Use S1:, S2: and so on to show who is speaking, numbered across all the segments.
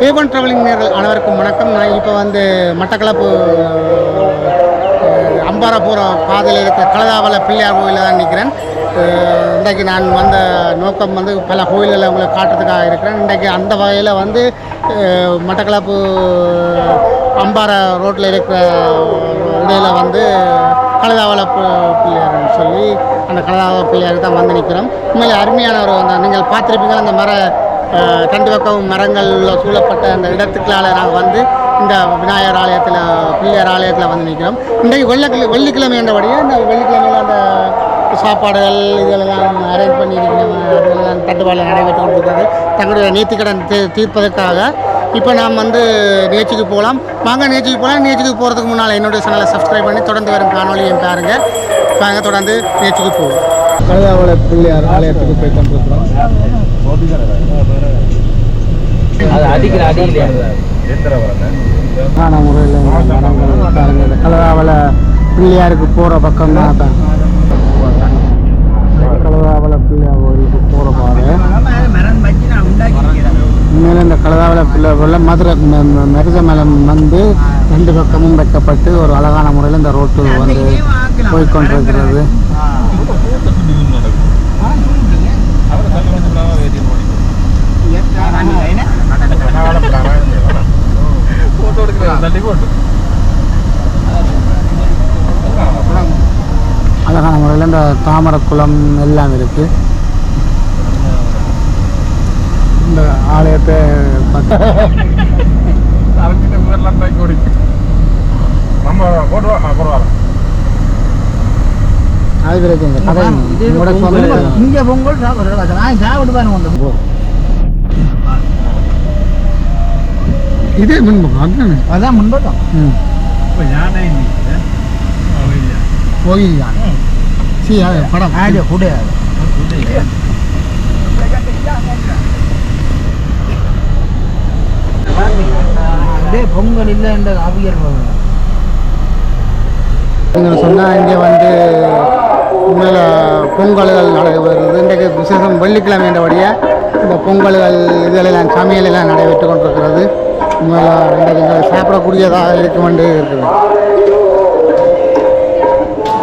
S1: பேபன் travelling நேர்கள் அனைவருக்கும் வணக்கம். நான் இப்போ வந்து மட்டக்களப்பு அம்பாரபுரம் பாதையில் இருக்கிற கலதாவல பிள்ளையார் கோயிலில் தான் நிற்கிறேன். இன்றைக்கு நான் வந்த நோக்கம் வந்து பல கோயில்களை உங்களை காட்டுறதுக்காக இருக்கிறேன். இன்றைக்கு அந்த வகையில் வந்து மட்டக்களப்பு அம்பார ரோட்டில் இருக்கிற இடையில் வந்து கலதாவள பிள்ளையார்னு சொல்லி அந்த கலதாவள பிள்ளையார் தான் வந்து நிற்கிறோம். உண்மையிலே அருமையானவர் வந்தார் நீங்கள் பார்த்துருப்பீங்க அந்த மர ரெண்டு பக்கம் மரங்களில் சூழப்பட்ட அந்த இடத்துக்களால் நாங்கள் வந்து இந்த விநாயகர் ஆலயத்தில் பிள்ளையார் ஆலயத்தில் வந்து நிற்கிறோம் இன்றைக்கு வெள்ளக்கிழ வெள்ளிக்கிழமை என்றபடியே இந்த வெள்ளிக்கிழமையில் அந்த சாப்பாடுகள் இதெல்லாம் அரேஞ்ச் பண்ணி அதெல்லாம் தட்டுப்பாடு நடைபெற்று கொண்டிருக்கிறது. தங்களுடைய நீத்திக்கடன் தீ தீர்ப்பதற்காக. இப்போ நாம் வந்து நிகழ்ச்சிக்கு போகலாம். வாங்க நிகழ்ச்சிக்கு போகலாம். நிகழ்ச்சிக்கு போகிறதுக்கு முன்னால் என்னுடைய சேனலை சப்ஸ்கிரைப் பண்ணி தொடர்ந்து வரும் காணொலியும் பாருங்கள் வாங்க தொடர்ந்து நிகழ்ச்சிக்கு போவோம். கழுதாவள பிள்ளையார் ஆலயத்துக்கு போய் கொண்டிருக்கிறோம்.
S2: அது அடிக்கிற அடியில
S1: ஆன முறையில் பாருங்க இந்த கழுதாவள பிள்ளையாருக்கு போகிற பக்கம் தான் அதான். கழுதாவள பிள்ளையார் கோயிலுக்கு போகிற பாதை. உண்மையில இந்த கலதாவள பிள்ளை போல மதுரை ம- ம- மருத மலம் வந்து ரெண்டு பக்கமும் வைக்கப்பட்டு ஒரு அழகான முறையில் இந்த ரோட்டு வந்து போய்கொண்டிருக்கிறது அழகான முறையில் இந்த தாமரை குளம் எல்லாம் இருக்கு இந்த ஆலயத்தை பார்த்து
S3: நம்ம போடுவா போடுவாங்க
S1: அது பிறகு இந்த கதை உங்களோட சொந்த-
S2: இங்க பொங்கல் சாப்பிடுறா நான் சாப்பிட்டு பாருங்க வந்து
S1: இதே முன்பக்கம் அதுதானே?
S2: அதான் முன்பக்கம்.
S1: ம்.
S3: ഞാനേ
S1: கோயில்? யானை சி அது படம்.
S2: ஆடியோ கூட அப்படியே பொங்கல் இல்லை என்ற
S1: நீங்கள் சொன்னால் இங்கே வந்து உண்மையில் பொங்கல்கள் நடைபெறுது இன்றைக்கு விசேஷம் வெள்ளிக்கிழமை என்றபடியே இந்த பொங்கல்கள் இதெல்லாம் சமையல் எல்லாம் நடைபெற்று கொண்டிருக்கிறது. உண்மையில் சாப்பிடக்கூடியதாக இருக்கும் என்று இருக்குது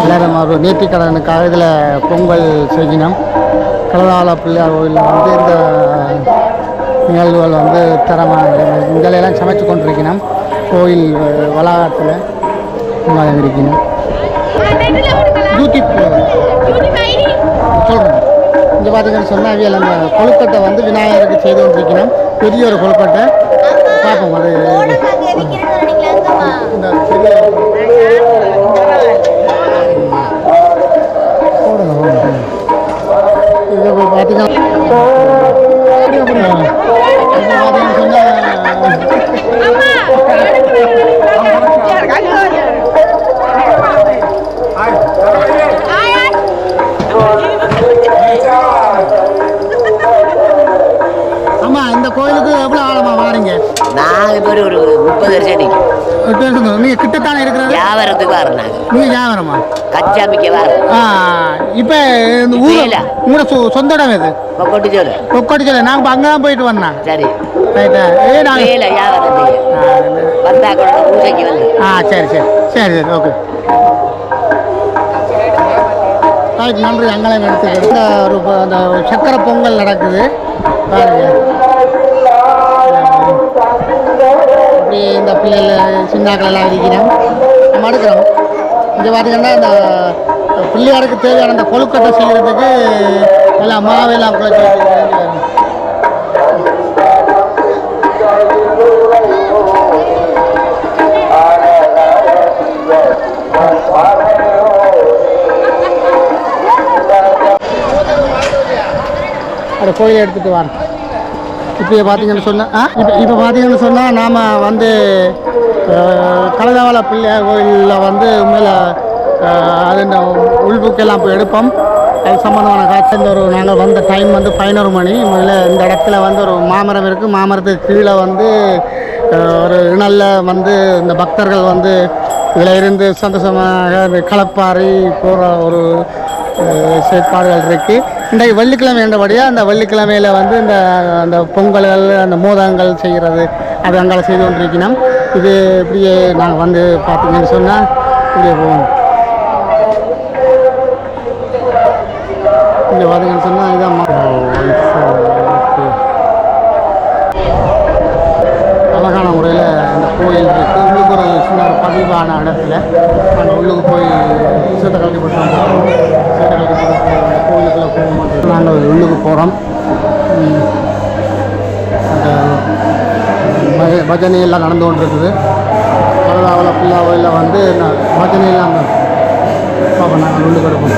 S1: எல்லாரும் ஒரு நேர்த்திக்கடனுக்காக இதில் பொங்கல் செய்கினோம் கலதால பிள்ளையார் கோயிலில் வந்து இந்த நிகழ்வுகள் வந்து தரமாக இங்கெல்லாம் சமைச்சு கொண்டிருக்கணும் கோயில் வளாகத்தில் இங்கே இருக்கணும் யூடியூப் சொல்கிறேன் இங்கே பார்த்தீங்கன்னு சொன்னால் அவியல் அந்த கொழுக்கட்டை வந்து விநாயகருக்கு செய்து கொண்டிருக்கணும் பெரிய ஒரு கொழுக்கட்டை. போடுங்க போடுங்க. இது இப்போ பார்த்தீங்கன்னா நீங்கள் வியாபாரமா
S4: கச்சாமிக்க
S1: இப்போ இந்த ஊர். உங்களோட சொந்த இடம் இது
S4: கொட்டி சொல்லு
S1: கொக்கடி சொல்ல நாங்கள் இப்போ அங்கே தான் போயிட்டு வந்தோம்
S4: சரி.
S1: ரைட்டா ஏ நாங்கள்
S4: வியாபாரம்
S1: ஆ சரி சரி. சரி சரி ஓகே ரைட் நன்றி. அங்கெல்லாம் எடுத்துக்கிறேன். ஒரு அந்த சக்கரை பொங்கல் நடக்குது. பாருங்க. இப்படி இந்த பிள்ளைகள் சின்னாக்கள் எல்லாம் இருக்கிறோம் நம்ம எடுக்கிறோம் இங்கே பார்த்தீங்கன்னா இந்த பிள்ளையாருக்கு தேவையான அந்த கொழுக்கட்டை செய்கிறதுக்கு எல்லாம் மாவெல்லாம் அந்த கோயிலை எடுத்துகிட்டு வாங்க. இப்போ பார்த்தீங்கன்னு சொன்னால் ஆ? இப்போ இப்போ பார்த்தீங்கன்னு சொன்னால் நாம் வந்து கலதவள பிள்ளையார் கோயிலில் வந்து உண்மையில் அது இந்த உள்புக்கெல்லாம் போய் எடுப்போம். அது சம்மந்தமான காட்சி இந்த ஒரு நாங்கள் வந்த டைம் வந்து பதினோரு மணி. முதல்ல இந்த இடத்துல வந்து ஒரு மாமரம் இருக்குது மாமரத்துக்கு கீழே வந்து ஒரு இணலில் வந்து இந்த பக்தர்கள் வந்து இதில் இருந்து சந்தோஷமாக இந்த களப்பாறை போகிற ஒரு செயற்பாடுகள் இருக்குது இன்றைக்கு வெள்ளிக்கிழமை என்றபடியாக அந்த வெள்ளிக்கிழமையில் வந்து இந்த அந்த பொங்கல்கள் அந்த மோதகங்கள் செய்கிறது அது அங்கே செய்து கொண்டிருக்கணும் இது இப்படியே நாங்கள் வந்து பார்த்தீங்கன்னு சொன்னால் இப்படியே போவோம். இங்கே பார்த்தீங்கன்னு சொன்னால் இதான் அழகான முறையில் இந்த கோயில் இருக்குது உள்ளுக்கு ஒரு சின்ன ஒரு பதிவான இடத்துல நாங்கள் உள்ளுக்கு போய் சீட்டை கழட்டி போட்டு வந்துட்டோம் சீட்டை கழட்டி போட்டு அந்த கோயிலுக்குள்ளே போக மாட்டோம் நாங்கள் உள்ளுக்கு போகிறோம் அந்த பஜனை எல்லாம் நடந்து கொண்டு இருக்குது கலதாவில் பிள்ளாவில் வந்து ந- பஜனையெல்லாம் பார்ப்போம் நாங்கள் உள்ளுக்கு எடுப்போம்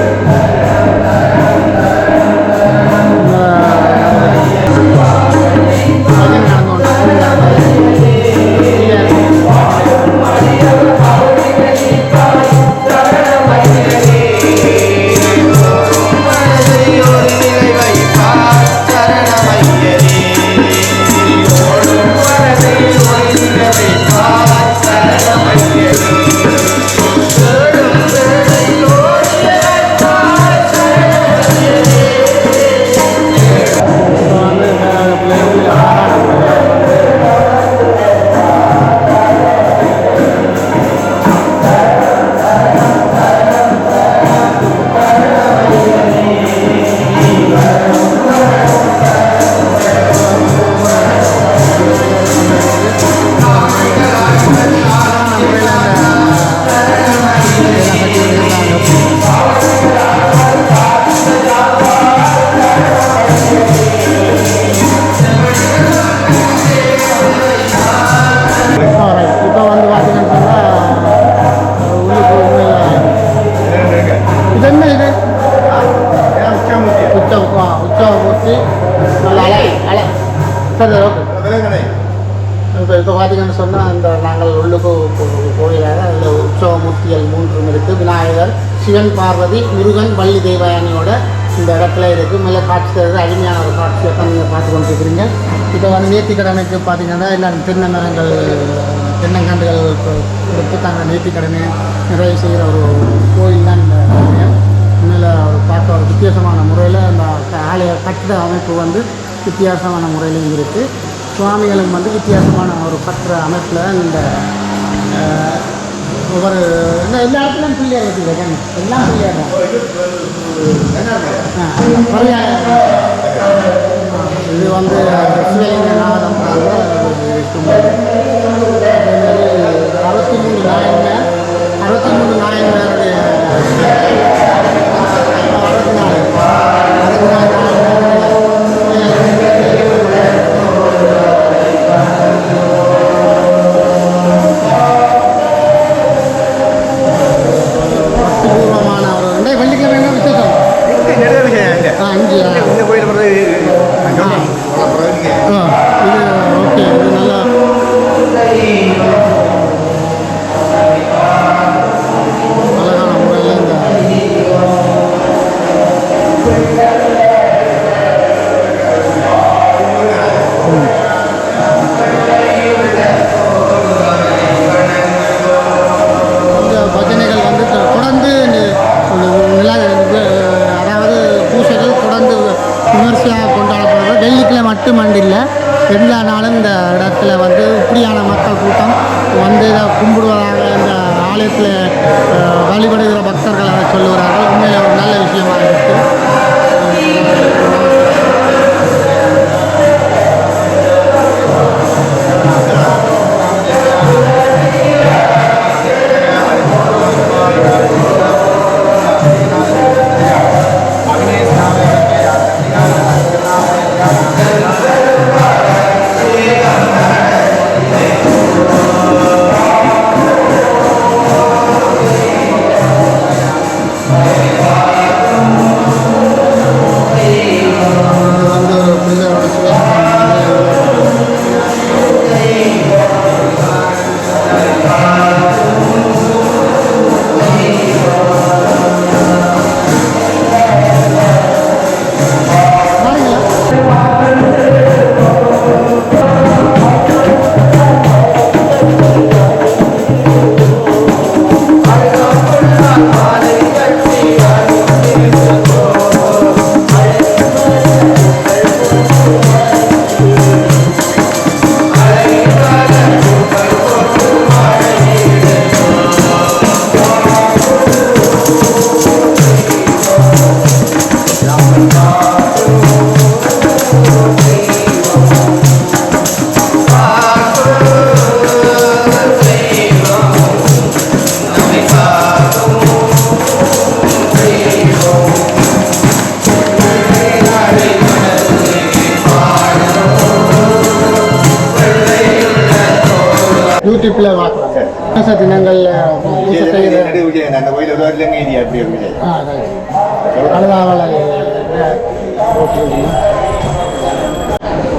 S1: இப்போ சொன்னால் இந்த நாங்கள் உள்ளுக்கு கோயிலாக அதில் உற்சவ மூர்த்திகள் மூன்றும் இருக்குது விநாயகர் சிவன் பார்வதி முருகன் வள்ளி தேவயானியோட இந்த இடத்துல இருக்குது மேலே காட்சி தருது. அருமையான ஒரு காட்சியை தான் நீங்கள் பார்த்து கொண்டிருக்கிறீங்க. இப்போ வந்து நேர்த்திக்கடனுக்கு பார்த்தீங்கன்னா எல்லாம் திருநங்கரங்கள் மரங்கள் தென்னங்கன்றுகள் கொடுத்து தாங்கள் நேர்த்திக்கடனை நிறைவு செய்கிற ஒரு கோயில் தான் இந்த மேலே உண்மையில் ஒரு பார்க்க ஒரு வித்தியாசமான முறையில் அந்த ஆலய கட்டிட அமைப்பு வந்து வித்தியாசமான முறையிலையும் இருக்குது சுவாமிகளும் வந்து வித்தியாசமான ஒரு கட்டுற அமைப்பில் இந்த ஒவ்வொரு இந்த எல்லா இடத்துலையும் பிள்ளையார் வச்சுருக்கேன் எல்லாம் பிள்ளையார் தான் இது வந்து ரைட் கழுதாவளை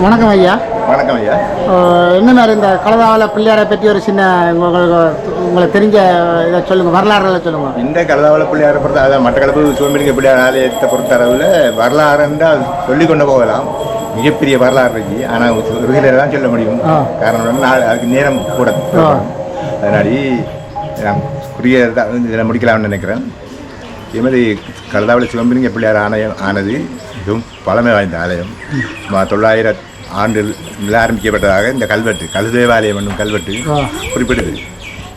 S1: வணக்கம் ஐயா
S5: வணக்கம் ஐயா
S1: என்ன மாதிரி இந்த கழுதாவளை பிள்ளையாரை பற்றி ஒரு சின்ன உங்களுக்கு உங்களுக்கு தெரிஞ்ச இதை சொல்லுங்கள் வரலாறுல சொல்லுங்கள்
S5: இந்த கலதாவள பிள்ளையாரை பொறுத்த அதாவது மட்டக்களப்பு சிவம்பெருங்க பிள்ளையார் ஆலயத்தை பொறுத்த அளவில் வரலாறு என்றால் சொல்லிக் கொண்டு போகலாம் மிகப்பெரிய வரலாறு இருக்கு ஆனால் தான் சொல்ல முடியும். காரணம் அதுக்கு நேரம் கூட. அதனாடி நான் குறுகிய இதில் முடிக்கலாம்னு நினைக்கிறேன். எமது கலதாவளி சிவம்பெருங்க பிள்ளையார் ஆலயம் ஆனது மிகவும் பழமை வாய்ந்த ஆலயம். தொள்ளாயிரம் ஆண்டில் ஆரம்பிக்கப்பட்டதாக இந்த கல்வெட்டு கழு தேவாலயம் என்னும் கல்வெட்டு. குறிப்பிடுது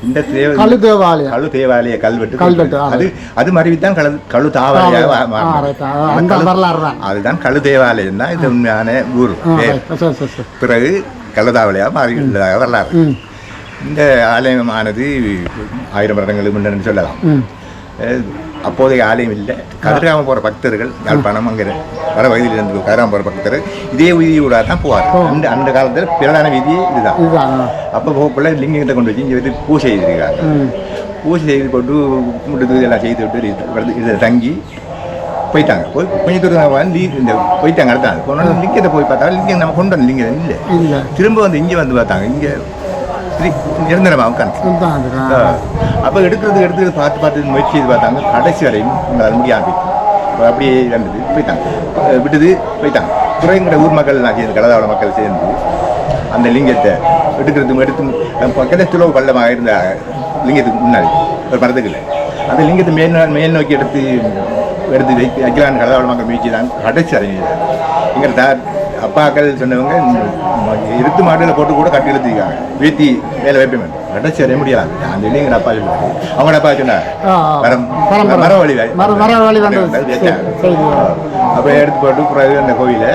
S5: இந்த தேவ
S1: கழு தேவாலயம்
S5: கழு தேவாலய கல்வெட்டு
S1: கல்வெட்டு.
S5: அது அது மறுவித்தான் கழு கழு தாவாலய
S1: தான்.
S5: அதுதான் கழு தேவாலயம் தான். இது உண்மையான ஊர் பிறகு கள்ளதாவலையாக மாறியுள்ளதாக வரலாறு. இந்த ஆலயமானது ஆயிரம் வருடங்களுக்கு முன்னன்னு சொல்லலாம். அப்போதைய ஆலயம் இல்லை. கதிராம போகிற பக்தர்கள் யாழ்ப்பாணம் அங்கே வர வயதிலிருந்து கதிராம போகிற பக்தர்கள் இதே வீதியூடாக தான் போவார். அந்த அந்த காலத்தில் பிரதான வீதி இதுதான். அப்போ போகக்குள்ள லிங்கத்தை கொண்டு வச்சு இங்கே வந்து பூஜை செய்திருக்காங்க பூஜை செய்து போட்டு முட்டு எல்லாம் செய்து விட்டு இதில் தங்கி போயிட்டாங்க. போய் கொஞ்சம் தூரம் வந்து இந்த போயிட்டாங்க அடுத்தாங்க போனோட லிங்கத்தை போய் பார்த்தா லிங்கம் நம்ம கொண்டு வந்த லிங்கம் இல்லை.
S1: இல்லை.
S5: திரும்ப வந்து இங்கே வந்து பார்த்தாங்க. இங்கே நிரந்தரமாக உட்காந்து. அப்போ எடுக்கிறது எடுக்கிறது பார்த்து பார்த்து முயற்சி செய்து பார்த்தாங்க. கடைசி வரையும் உங்களால் முடியாது அப்போ அப்படியே இருந்தது. போயிட்டாங்க. விட்டது போயிட்டாங்க. துறைங்கிற ஊர் மக்கள் நான் சேர்ந்து கடதாவள மக்கள் சேர்ந்து அந்த லிங்கத்தை எடுக்கிறது எடுத்து பக்கத்தில் துளவு பள்ளமாக இருந்த லிங்கத்துக்கு முன்னாடி ஒரு மரத்துக்கு இல்லை அந்த லிங்கத்தை மேல் மேல் நோக்கி எடுத்து எடுத்து வை வைக்கலான்னு கடதாவள மக்கள் முயற்சி தான். கடைசி வரையும் இங்கே தான் அப்பாக்கள் சொன்னவங்க இருத்து மாட்டில் போட்டு கூட கட்டி எழுதிருக்காங்க வீத்தி மேலே வைப்பேன் கடைசி வரைய முடியாது. அந்த இல்லைங்கிற அப்பா சொன்னாரு அவங்களோட அப்பா
S1: ஆ.
S5: மரம் வழி
S1: மர- மர வழி வந்தது.
S5: வச்சாங்க.
S1: சரி, சரி.
S5: அப்போ எடுத்து போட்டு பிறகு அந்த கோவிலை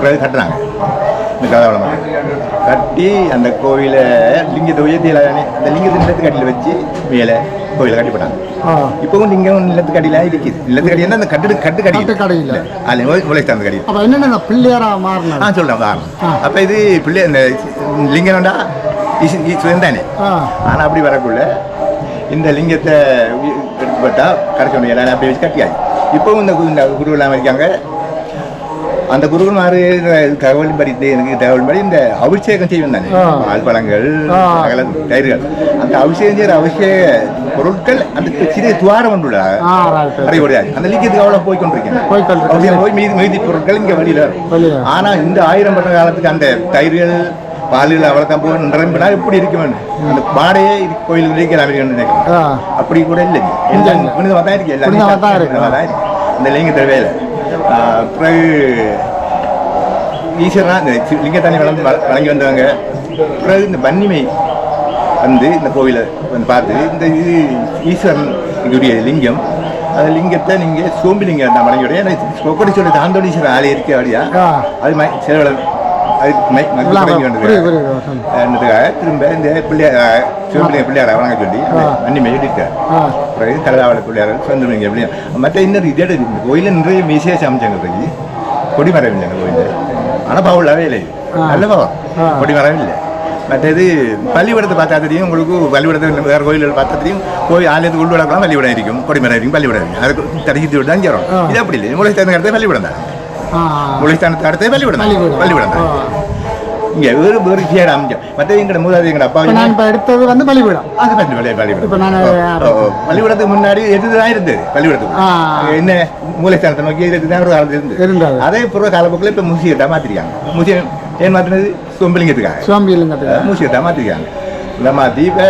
S5: பிறகு கட்டினாங்க இந்த கதாவளம். கட்டி அந்த கோவிலை லிங்கத்தை உயர்த்தியில அந்த லிங்கத்தை நிலத்து கட்டியில் வச்சு மேலே கோவிலை கட்டி போட்டாங்க.
S1: ஆ.
S5: இப்பவும் லிங்கம் நிலத்து கட்டிலாம் இருக்குது நிலத்து கட்டி அந்த கட்டு கட்டு கடி
S1: கட்டு கடி இல்ல.
S5: அதில் முளை சார்ந்த கடி
S1: அப்போ என்னென்ன பிள்ளையாரா
S5: ஆ
S1: மாறினது
S5: சொல்கிறேன்
S1: ஆ.
S5: அப்போ இது பிள்ளை இந்த லிங்கம்டா ஈஸ்வரன் தானே ஆனால் அப்படி வரக்குள்ள இந்த லிங்கத்தை உயி- எடுத்து பார்த்தா கரைச்சோம் எல்லாரும் அப்படி வச்சு கட்டியாச்சு. இப்போவும் இந்த குருவெல்லாம் இருக்காங்க அந்த குருவன்மார் தகவல் படி எனக்கு தகவல் படி இந்த அபிஷேகம் செய்வோம் தானே. சகல தயிர்கள். அந்த அபிஷேகம் செய்கிற அபிஷேக பொருட்கள் அந்த சிறிய துவாரம்
S1: ரைட்
S5: அறிவுடையாது அந்த லிங்கத்துக்கு அவ்வளோ போய் கொண்டிருக்கேன்.
S1: போய்
S5: மீதி மீதி பொருட்கள் இங்கே வெளியில் வரும்.
S1: வெளியில. வரும்.
S5: ஆனா இந்த ஆயிரம் வருட காலத்துக்கு அந்த தயிர்கள் பாலில் அவ்வளோ தான் போய் நிரம்பினா எப்படி இருக்கும் அந்த பாடையே கோயில் இருக்கிற நினைக்கிறேன்.
S1: ஆ.
S5: அப்படி கூட இல்லை. புனிதமாக தான் இருக்கு. எல்லாமே
S1: புனிதமா தான் இருக்கு.
S5: பிறகு ஈஸ்வரனா இந்த லிங்கத்தானி வளர்ந்து வ- வணங்கி வந்தவங்க. பிறகு இந்த வன்னிமை வந்து இந்த கோவிலை வந்து பார்த்து இந்த இது ஈஸ்வரன் இதுடைய லிங்கம். அந்த லிங்கத்தை நீங்கள் சோம்பிலிங்கம் நான் வணங்கிவிடைய கொக்கடி சொல்லி தாந்தோடீஸ்வரர் ஆலயம் இருக்கு அப்படியா. அது மை சேவல என்னதுக்காக திரும்ப இந்த பிள்ளையார் சிவபிள்ளைய பிள்ளையாரை வணங்க சொல்லி
S1: ஆ.
S5: அன்னி மேடிட்டார்
S1: ஆ
S5: பிறகு கலதாவள பிள்ளையார் சொந்தமிங்க எப்படி மற்ற இன்னொரு இதே கோயிலில் நிறைய விசேஷ அம்சங்கள் இருக்கு கொடிமரம் இல்லை கோயிலில் ஆனால் பவுலாவே இல்லை. நல்ல பவம்
S1: ஆ.
S5: கொடிமரம் இல்லை மற்றது பள்ளிக்கூடத்தை பார்த்தா தெரியும் உங்களுக்கு பள்ளிக்கூடத்தை வேறு கோயில்கள் பார்த்தா தெரியும் கோயில் ஆலயத்துக்கு உள்ள வளர்க்கலாம் பள்ளிக்கூடம் இருக்கும் கொடிமரம் இருக்கும் பள்ளிக்கூடம் இருக்கும் அதுக்கு தான் சேரும். இது அப்படி இல்லை பள்ளிக்கூடம் தான்
S1: ஆ
S5: முளைஸ்தானத்துக்கு அடுத்த தான்
S1: பள்ளிக்கூடம்.
S5: பள்ளிக்கூடம் தான். இங்கே வேறு வேறு விசேட அம்சம் மற்ற எங்களோட மூதாதி எங்களோட அப்பா
S1: நான் இப்போ எடுத்தது வந்து பலிபீடம்
S5: அது பள்ளி பள்ளி பள்ளிக்கூடம்
S1: இப்ப நான்.
S5: பள்ளிக்கூடத்துக்கு முன்னாடி எதுதான் இருந்தது பள்ளிக்கூடத்துக்கு
S1: ஆ.
S5: அங்க என்ன மூலைஸ்தானத்தை நோக்கி இதுதான் ஒரு காலத்துல இருந்து
S1: இருந்தது.
S5: அதே பூர்வ காலப்போக்கில் இப்போ மூசியட்டா மாத்திருக்காங்க மூசியம் ஏன் மாத்தினது சொம்பலிங்கத்துக்காக
S1: சுவாமி இல்லைங்கிறதுக்கு
S5: மூசியட்டா மாத்திருக்காங்க இந்த மாத்தி இப்போ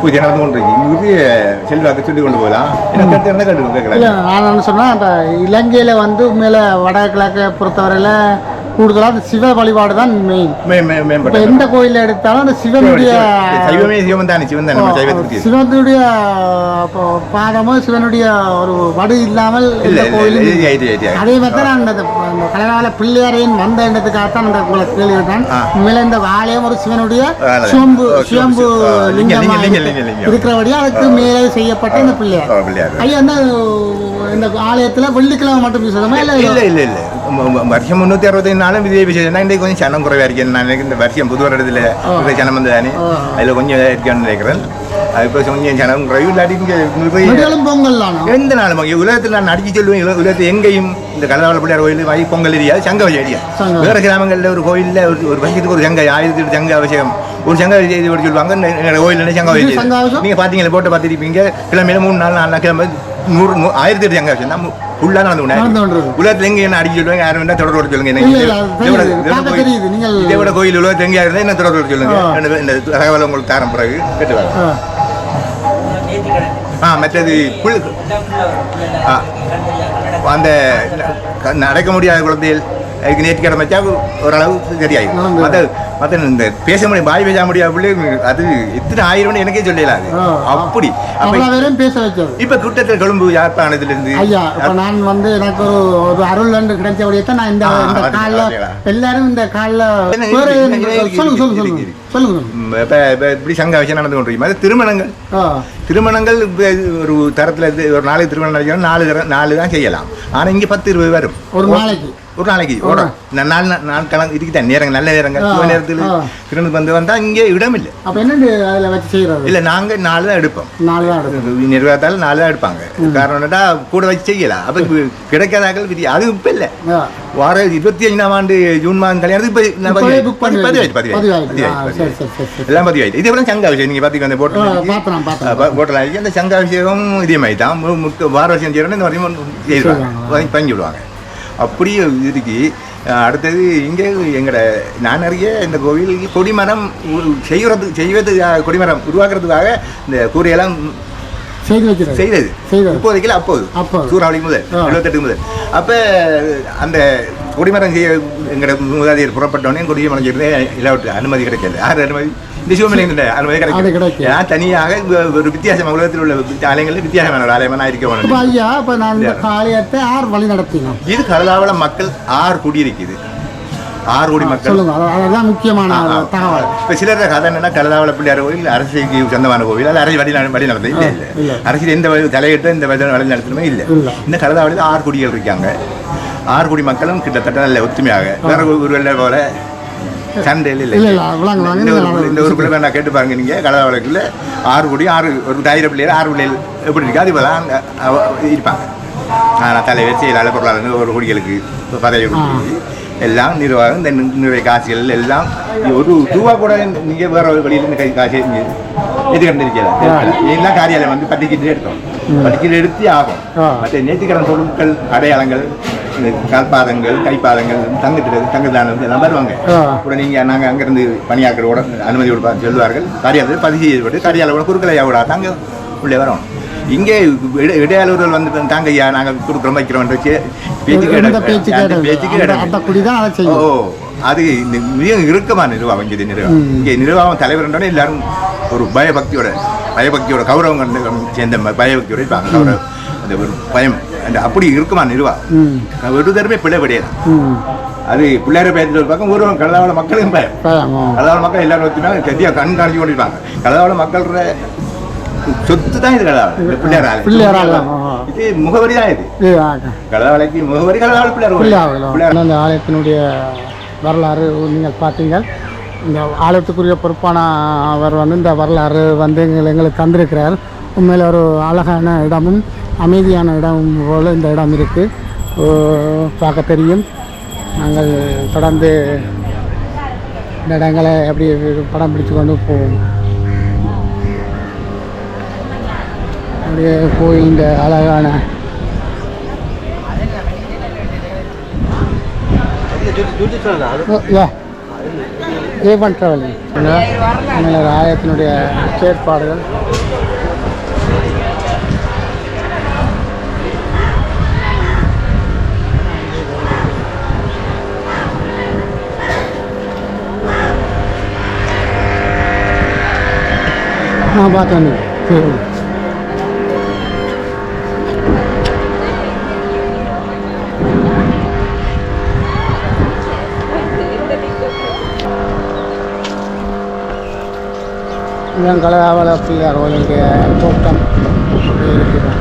S5: பூஜை நடந்து கொண்டு இருக்கு இங்கே செல்வாக்கு சொல்லி கொண்டு போகலாம் என்ன
S1: நான் சொன்னால் அந்த இலங்கையில் வந்து உண்மையில் வடகிழக்கை பொறுத்தவரையில் கூடுதலாக அந்த சிவ வழிபாடு தான் மெயின் இப்போ எந்த கோயிலில் எடுத்தாலும் அந்த சிவனுடைய
S5: சைவமே தானே சிவன் தானே சைவத்துக்கு
S1: சிவனுடைய பாதமோ சிவனுடைய ஒரு வடு இல்லாமல்
S5: இல்லை
S1: கோயிலும் அதே மாதிரி தான் அந்த அந்த கலைவால பிள்ளையாரையும் வந்த எண்ணத்துக்காகத்தான் அந்த உங்களுக்கு கேள்வி தான். உண்மையில இந்த ஆலயம் ஒரு சிவனுடைய
S5: சிவம்பு. ஆ, லிங்கம்,
S1: லிங்கமா
S5: லிங்கம், லிங்கம், லிங்கம்.
S1: இருக்கிறபடியா அதுக்கு மேலே செய்யப்பட்ட இந்த பிள்ளையார். ஐயா வந்து இந்த ஆலயத்துல வெள்ளிக்கிழமை மட்டும் இல்லை
S5: இல்லை இல்லை. வருஷம் முந்நூற்றி அறுபத்தைந்து நாளும் இதே விஷயம் தான் இன்றைக்கு கொஞ்சம் சனம் குறைவாக இருக்கேன் நான் இந்த வருஷம் புது வருடத்தில் இருக்கிற சனம் வந்து தானே அதில் கொஞ்சம் இருக்கேன்னு நினைக்கிறேன் இப்போ கொஞ்சம் சனம் குறைவு இல்லாட்டி நிறைய
S1: தானே
S5: எந்த நாளும் உலகத்தில் நான் அடிச்சு சொல்லுவேன் உல- உலகத்தில் எங்கேயும் இந்த கடலாவள பிள்ளையார் கோயில் வை பொங்கல் எரியாது சங்க
S1: சங்கம்.
S5: வேறு கிராமங்களில் ஒரு கோயிலில் ஒரு ஒரு பஞ்சத்துக்கு ஒரு சங்க ஆயிரத்தி சங்க அவசியம் ஒரு சங்க செய்தி போட்டு சொல்லுவாங்க கோயிலில் சங்க? நீங்கள் பார்த்தீங்களா போட்டு பார்த்துருப்பீங்க கிழமையில மூணு நாள் நாலு நாள் கிழமை நூறு ஆயிரத்தி எட்டு சங்க அவசியம் நம்ம ஃபுல்லாக நடந்து
S1: நடந்து
S5: கொண்டு
S1: கொண்டிருக்கு.
S5: உலகத்தில் எங்கே என்ன அடிச்சு சொல்லுவாங்க? யாரும் வேணா தொடர்பு சொல்லுங்க. இதை விட- கோயில்- உலகத்தில் இருந்தால் என்ன தொடர்பு சொல்லுங்க. இந்த- தகவலை உங்களுக்கு தரம் பிறகு. கேட்டுவாங்க
S1: ஆ.
S5: மற்றது புல் அந்த நடக்க முடியாத குழந்தைகள் நேற்று கிடமை வச்சா ஓரளவு. மற்ற மற்ற இந்த பேச முடியும் பாய் பேச முடியாத பிள்ளை அது எத்தனை ஆயிரம்னு எனக்கே சொல்லலாது
S1: ஆ.
S5: அப்படி. அப்ப
S1: பேச வச்சது
S5: இப்ப குட்டத்தில் கொழும்பு யாழ்ப்பாணத்திலிருந்து
S1: ஐயா இப்போ நான் வந்து எனக்கு ஒரு ஒரு அருள் என்று கிடைச்சபடியே தான் நான் இந்த காலில். எல்லாரும் இந்த காலில் சொல்லுங்க சொல்லுங்க சொல்லுங்க
S5: இப்ப இப்படி சங்க விஷயம் நடந்து கொண்டிருக்கும்? அது திருமணங்கள். திருமணங்கள் ஒரு தரத்தில் ஒரு நாளைக்கு திருமணம் நடக்கணும் நாலு நாலு தான் செய்யலாம். ஆனால் இங்கே பத்து இருபது வரும்.
S1: ஒரு நாளைக்கு.
S5: ஒரு நாளைக்கு ஒரு நா- நாலு நா- நாள் கணக்கு இருக்குதான் நேரங்கள் நல்ல நேரங்கள் சிவ நேரத்தில். திரும்ப வந்து வந்தால் இங்கே இடம் இல்லை
S1: அப்போ என்னண்டு அதில் வச்சு செய்கிறது
S5: இல்லை நாங்கள் நாலு தான் எடுப்போம்.
S1: நாலு தான் எடுக்கும்
S5: நிர்வாகத்தால் நாலு தான் எடுப்பாங்க. காரணம் என்னடா கூட வச்சு செய்யலாம் அப்போ கிடைக்காதாக்கள் விதி அது இப்போ இல்லை. வார இருபத்தி ஐந்தாம் ஆண்டு ஜூன் மாதம் கல்யாணத்துக்கு இப்போ நான்
S1: இப்பவே
S5: பதிவு-
S1: book பண்ணி
S5: பதிவு
S1: வைங்க.
S5: பதிவு
S1: பதிவு
S5: பதிவு
S1: ஆயிடுச்சு. ஆ, சரி, சரி, சரி, சரி.
S5: எல்லாம் பதிவு ஆயிடுச்சு இதே போல சங்க விஷயம் நீங்கள் பார்த்தீங்க அந்த போட்டல் போட்டல் ஆகி அந்த சங்காபிஷேகம் இதே மாதிரி தான். வார வருஷம் செய்யறோம் இந்த வரையும். பங்கி விடுவாங்க. அப்படியே இருக்கு அடுத்தது இங்கே எங்கட நான் அறிய இந்த கோவில் கொடிமரம் செய்யறது செய்வது கொடிமரம் உருவாக்குறதுக்காக இந்த கூரையெல்லாம்
S1: செய்து வச்சிருக்கேன்
S5: செய்தது. இப்போதைக்கு அப்போது
S1: அப்போது.
S5: சூறாவளி முதல். எழுபத்தெட்டு முதல் அப்போ அந்த கொடிமரம் செய்ய எங்கட மூதாதையர் புறப்பட்டோடனே கொடிமரம் செய்யறது இல்லாவிட்டு அனுமதி கிடைக்கல யார் அனுமதி இந்த சிவமலைங்கிட்ட அனுமதி
S1: அது
S5: கிடைக்கல
S1: கிடைக்கல.
S5: நான் தனியாக ஒரு வித்தியாசம் உலகத்தில் உள்ள ஆலயங்களில் வித்தியாசமான ஒரு ஆலயமாக நான் இருக்க வேணும்
S1: ஐயா இப்போ நான் இந்த காளியத்தை ஆர் வழி நடத்தினோம்
S5: இது கடலாவள மக்கள் ஆறு குடியிருக்குது ஆறு கோடி மக்கள்
S1: அதுதான் முக்கியமான தகவல்
S5: இப்போ சிலர் கதை என்னன்னா கலதாவள பிள்ளையார் கோயில் அரசுக்கு சொந்தமான கோவில் அது அரசு வழி வழி நடந்தது இல்லை
S1: இல்ல.
S5: அரசியல் எந்த வழி தலையிட்டு இந்த வழி நடத்தணுமே இல்லை. இந்த கலதாவளியில் ஆறு குடிகள் இருக்காங்க ஆறு குடி மக்களும் கிட்டத்தட்ட நல்ல ஒத்துமையாக வேற ஒரு வெள்ளை போல சண்டையில் இல்லை.
S1: இல்ல.
S5: இந்த பிள்ளை நான் கேட்டு பாருங்க நீங்க. கலதாவளக்குள்ள ஆறு குடி ஆறு ஒரு தாயிர பிள்ளைகள் ஆறு பிள்ளைகள் எப்படி இருக்கு? அது அவ- இருப்பாங்க. ஆனால் தலைவர் செயலாளர் பொருளாளர் ஒரு குடிகளுக்கு பதவி கொடுத்து எல்லாம் நிர்வாகம் இந்த நிறைய காசுகள் எல்லாம் ஒரு ரூபா கூட நீங்க வேற ஒரு வழியில இருந்து கை காசு நீங்க எது கண்டிருக்கல எல்லாம் காரியாலயம் வந்து பட்டிக்கிட்டு எடுத்தோம். பட்டிக்கிட்டு எடுத்து ஆகும். மற்ற நேர்த்திக்கடன் பொருட்கள் அடையாளங்கள் கால்பாதங்கள் கைப்பாதங்கள் தங்கத்தில் தங்கத்தானம் எல்லாம் வருவாங்க.
S1: ஆ.
S5: கூட நீங்க நாங்க அங்கிருந்து அனுமதி கொடுப்பா சொல்லுவார்கள். காரியாலயத்தில் பதிவு செய்யப்பட்டு காரியாலயோட குறுக்கலையா விடா தாங்க உள்ளே வரோம். இங்கே இட- இடையாளர்கள் வந்து தாங்க ஐயா நாங்கள் கொடுக்குறோம் வைக்கிறோம் பேச்சுக்கு ஓ அது மிக இறுக்கமான நிர்வாகம் இங்கே நிர்வாகம். இங்கே நிர்வாகம் தலைவர்ன்றோட எல்லாரும் ஒரு பயபக்தியோட பயபக்தியோட கௌரவம் சேர்ந்த பயபக்தியோட இருப்பாங்க. கௌரவம் அந்த ஒரு பயம். அப்படி இருக்குமான நிர்வாகம்
S1: ம்
S5: ஒரு தடவை பிள்ளை கிடையாது அது பிள்ளையார ஒரு பக்கம் ஊர்வலம் கலதாவள மக்களுக்கும் பயம். கலதாவள மக்கள் எல்லாரும் வச்சுனா கத்தியாக கண் காணிச்சு கொண்டிருப்பாங்க கலதாவள மக்களோட சொத்து தான் இது கலதாவளம் இந்த பிள்ளையார் ஆலயம்.
S1: பிள்ளையார் ஆலயம், ஆ.
S5: இது முகவரி தான் இது. கலதாவளைக்கு முகவரி கலதாவள பிள்ளையார்.
S1: பிள்ளையார் இந்த ஆலயத்தினுடைய வரலாறு நீங்கள் பார்த்தீங்க இந்த ஆலயத்துக்குரிய பொறுப்பான அவர் வந்து இந்த வரலாறு வந்து எங்கள் எங்களுக்கு தந்திருக்கிறார் உண்மையில் ஒரு அழகான இடமும் அமைதியான இடமும் போல் இந்த இடம் இருக்குது பார்க்க தெரியும். நாங்கள் தொடர்ந்து இந்த இடங்களை எப்படி படம் பிடிச்சு கொண்டு போவோம். அப்படியே போய் இந்த அழகான யா. ஏவன் ட்ராவலிங் மேலே ஆயத்தினுடைய செயற்பாடுகள். ஆ பார்த்தேன் சரி இதான் கலகாவல பிள்ளையார் கோயிலுடைய தோட்டம் அப்படியே இருக்குது